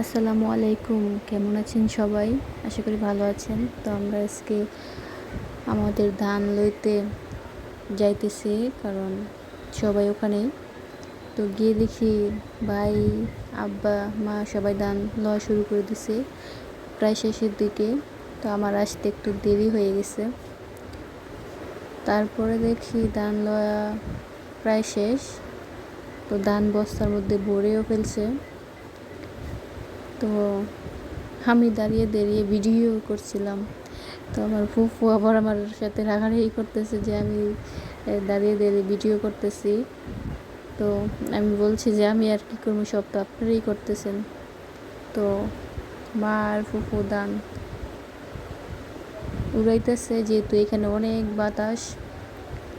আসসালামু আলাইকুম, কেমন আছেন সবাই? আশা করি ভালো আছেন। তো আমরা আজকে আমাদের ধান লইতে যাইতেছি, কারণ সবাই ওখানে। তো গিয়ে দেখি ভাই, আব্বা, মা সবাই ধান লওয়া শুরু করে দিছে, প্রায় শেষের দিকে। তো আমার আসতে একটু দেরি হয়ে গেছে। তারপরে দেখি ধান লওয়া প্রায় শেষ। তো ধান বস্তার মধ্যে ভরেও ফেলছে। তো আমি দাঁড়িয়ে দাঁড়িয়ে ভিডিও করছিলাম। তো আমার ফুফু আবার আমার সাথে রাগারাগি করতেছে যে আমি দাঁড়িয়ে দাঁড়িয়ে ভিডিও করতেছি। তো আমি বলছি যে আমি আর কী করব, সব তো আপনারাই করতেছেন। তো মা আর ফুফু দান উড়াইতেছে, যেহেতু এখানে অনেক বাতাস,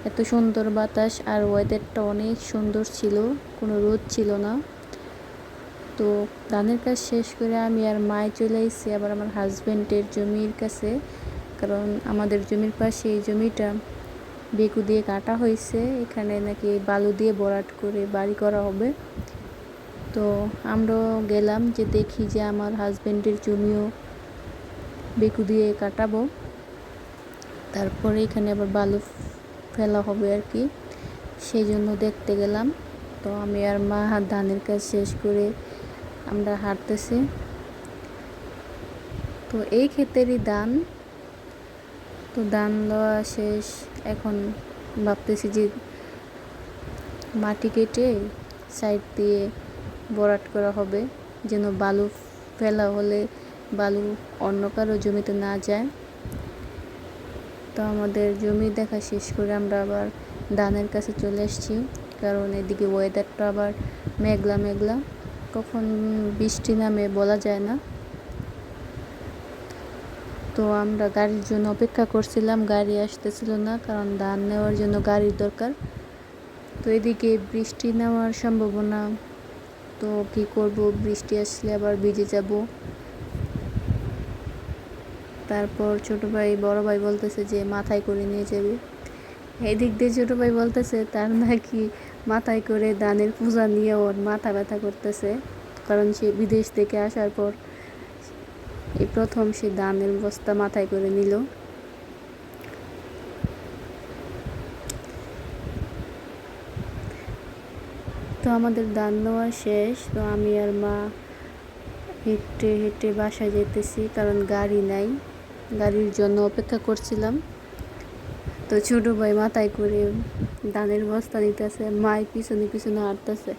এত সুন্দর বাতাস আর ওয়েদারটা অনেক সুন্দর ছিল, কোনো রোদ ছিল না। তো ধানের কাজ শেষ করে আমি আর মায় চলে এসেছি আবার আমার হাজব্যান্ডের জমির কাছে। কারণ আমাদের জমির পাশে এই জমিটা বেকু দিয়ে কাটা হয়েছে, এখানে নাকি বালু দিয়ে বরাট করে বাড়ি করা হবে। তো আমরাও গেলাম যে দেখি যে আমার হাজব্যান্ডের জমিও বেকু দিয়ে কাটাবো। তারপরে এখানে আবার বালু ফেলা হবে আর কি, সেই জন্য দেখতে গেলাম। তো আমি আর মা ধানের কাজ শেষ করে আমরা হাঁটতেছি তো এই ক্ষেতেরই দান তো দান দেওয়া শেষ। এখন ভাবতেছি যে মাটি কেটে সাইড দিয়ে বরাট করা হবে, যেন বালু ফেলা হলে বালু অন্য কারও জমিতে না যায়। তো আমাদের জমি দেখা শেষ করে আমরা আবার ধানের কাছে চলে এসেছি, কারণ এদিকে ওয়েদারটা আবার মেঘলা মেঘলা। কখন বৃষ্টি নামে বলা যায় না। তো আমরা গাড়ির জন্য অপেক্ষা করছিলাম, গাড়ি আসতেছিল না, কারণ ধান নেওয়ার জন্য গাড়ির দরকার। তো এদিকে বৃষ্টি নেওয়ার সম্ভাবনা, তো কি করব? বৃষ্টি আসলে আবার ভিজে যাব। তারপর ছোট ভাই, বড় ভাই বলতেছে যে, মাথায় করে নিয়ে যাবে। এই দিক দিয়ে ছোটো ভাই বলতেছে, তার নাকি মাথায় করে দানের পূজা নিয়ে ওর মাথা ব্যথা করতেছে, কারণ সে বিদেশ থেকে আসার পর এই প্রথম সে দানের বস্তা মাথায় করে নিল। তো আমাদের দান নেওয়া শেষ, তো আমি আর মা হেঁটে হেঁটে বাসায় যেতেছি, কারণ গাড়ি নাই, গাড়ির জন্য অপেক্ষা করছিলাম। তো ছোটো ভাই মাথায় করে ধানের বস্তা নিতেছে মায় পিছনে পিছনে হাঁটতেছে।